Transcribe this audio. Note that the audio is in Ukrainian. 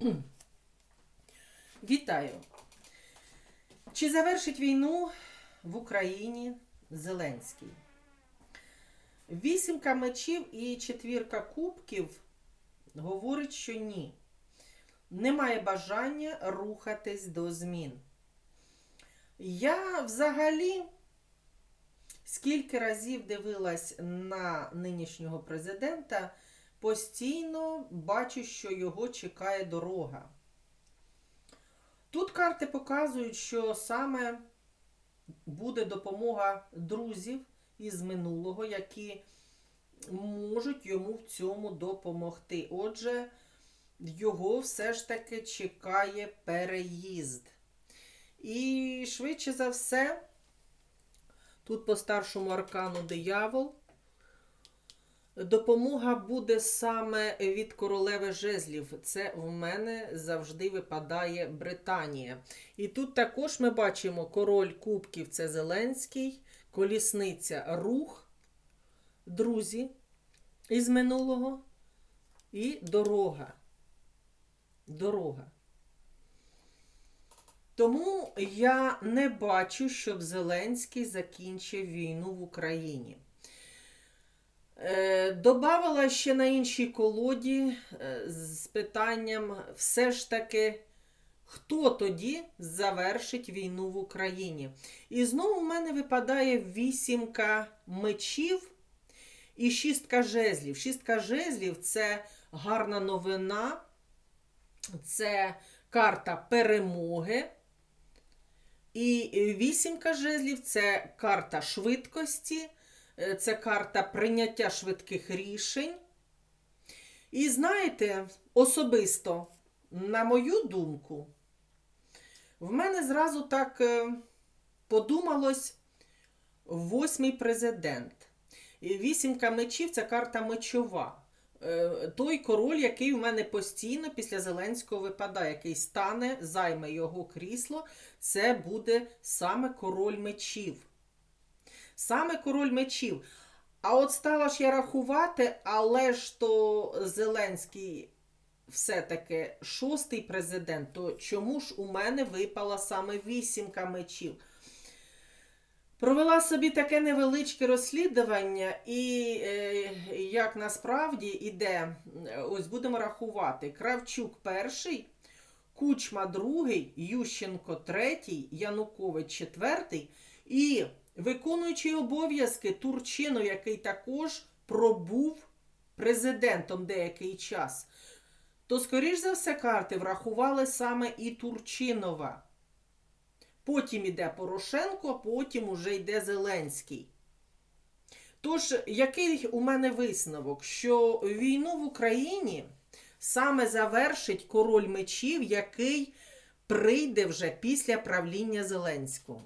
Вітаю! Чи завершить війну в Україні Зеленський? Вісімка мечів і четвірка кубків говорить, що ні. Немає бажання рухатись до змін. Я взагалі скільки разів дивилась на нинішнього президента, постійно бачу, що його чекає дорога. Тут карти показують, що саме буде допомога друзів із минулого, які можуть йому в цьому допомогти. Отже, його все ж таки чекає переїзд. І швидше за все, тут по старшому аркану диявол. Допомога буде саме від королеви жезлів. Це в мене завжди випадає Британія. І тут також ми бачимо король кубків це Зеленський, колісниця рух, друзі із минулого і дорога. Дорога. Тому я не бачу, щоб Зеленський закінчив війну в Україні. Е, Добавила ще на іншій колоді е, з питанням все ж таки, хто тоді завершить війну в Україні. І знову в мене випадає вісімка мечів і шістка жезлів. Шістка жезлів це гарна новина, це карта перемоги. І вісімка жезлів це карта швидкості. Е, це карта прийняття швидких рішень. І знаєте, особисто, на мою думку, в мене зразу так е, подумалось восьмий президент. Вісімка мечів це карта мечова. Е, Той король, який в мене постійно після Зеленського випадає, який стане, займе його крісло, це буде саме король мечів. Саме король мечів. А от стала ж я рахувати, але ж то Зеленський все-таки шостий президент, то чому ж у мене випала саме вісімка мечів? Провела собі таке невеличке розслідування, і е, як насправді іде, ось будемо рахувати: Кравчук перший, Кучма другий, Ющенко третій, Янукович четвертий і виконуючий обов'язки Турчинов, який також пробув президентом деякий час. То, скоріш за все, карти врахували саме і Турчинова. Потім іде Порошенко, потім уже йде Зеленський. Тож, який у мене висновок? Що війну в Україні саме завершить король мечів, який прийде вже після правління Зеленського.